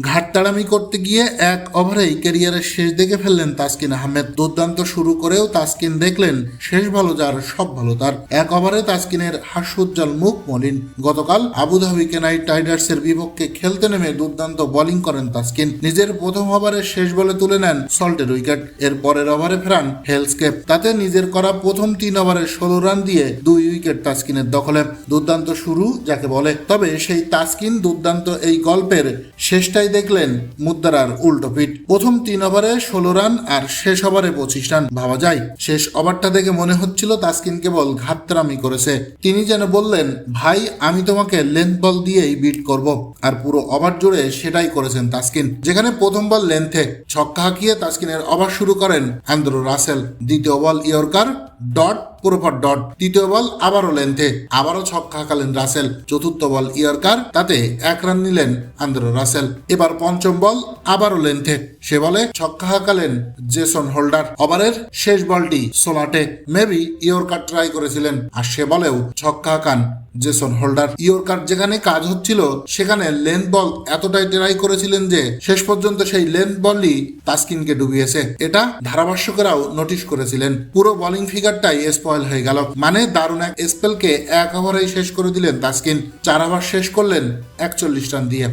ঘাটতাড়ামি করতে গিয়ে এক ওভারেই ক্যারিয়ারের শেষ দেখে ফেললেন তাসকিন আহমেদ। দুর্দান্ত শুরু করেও তাসকিন দেখলেন, শেষ ভালো যার, সব ভালো তার। এক ওভারে তাসকিনের হাস্যোজ্জ্বল মুখ মলিন। গতকাল আবুধাবি নাইট টাইডার্সের বিপক্ষে খেলতে নেমে দুর্দান্ত বোলিং করেন তাসকিন। নিজের প্রথম ওভারের শেষ বলে তুলে নেন সল্টের উইকেট। এর পরের ওভারে ফেরান হেলসকেপ। তাতে নিজের করা প্রথম তিন ওভারে ষোলো রান দিয়ে দুই উইকেট তাসকিনের দখলে। দুর্দান্ত শুরু যাকে বলে। তবে সেই তাসকিন দুর্দান্ত এই গল্পের শেষটাই দেখলেন, মুদ্রার উল্টো পিঠ। প্রথম তিন ওভারে ষোলো রান আর শেষ ওভারে পঁচিশ রান। ভাবা যায়, শেষ ওভারটা দেখে মনে হচ্ছিল তাসকিন কেবল ঘাটতারামি করেছে। তিনি যেন বললেন, ভাই, আমি তোমাকে লেন্থ বল দিয়েই বিট করব। আর পুরো ওভার জুড়ে সেটাই করেছেন তাসকিন, যেখানে প্রথম বল লেন্থে ছক্কা হাঁকিয়ে তাসকিনের ওভার শুরু করেন অ্যান্ড্রু রাসেল। দ্বিতীয় বল ইয়র্কার, ডট পুরোপর ডট তৃতীয় বল, আবারও লেন্থে, আবারও ছক্কা হাঁকালেন রাসেল। চতুর্থ বল ইয়র্কার, তাতে এক রান নিলেন আন্দ্রো রাসেল। এবার পঞ্চম বল, আবারও লেন্থে। সে বলে ছক্কা হাঁকালেন জেসন হোল্ডার। ওভারের শেষ বলটি সোলাটে মেবি ইয়র্কার ট্রাই করেছিলেন, আর সে বলেও ছক্কা হাঁকান জেসন হোল্ডার। ইয়র্কার যেখানে কাজ হচ্ছিল, সেখানে লেন্থ বল এতটাই ট্রাই করেছিলেন যে, শেষ পর্যন্ত সেই লেন বলই তাস্কিনকে ডুবিয়েছে। এটা ধারাভাষ্যকেরাও নোটিশ করেছিলেন। পুরো বোলিং ফিগারটাই স্পয়েল হয়ে গেল। মানে দারুণ এক স্পেলকে এক ওভারেই শেষ করে দিলেন তাস্কিন। চার ওভার শেষ করলেন একচল্লিশ রান দিয়ে।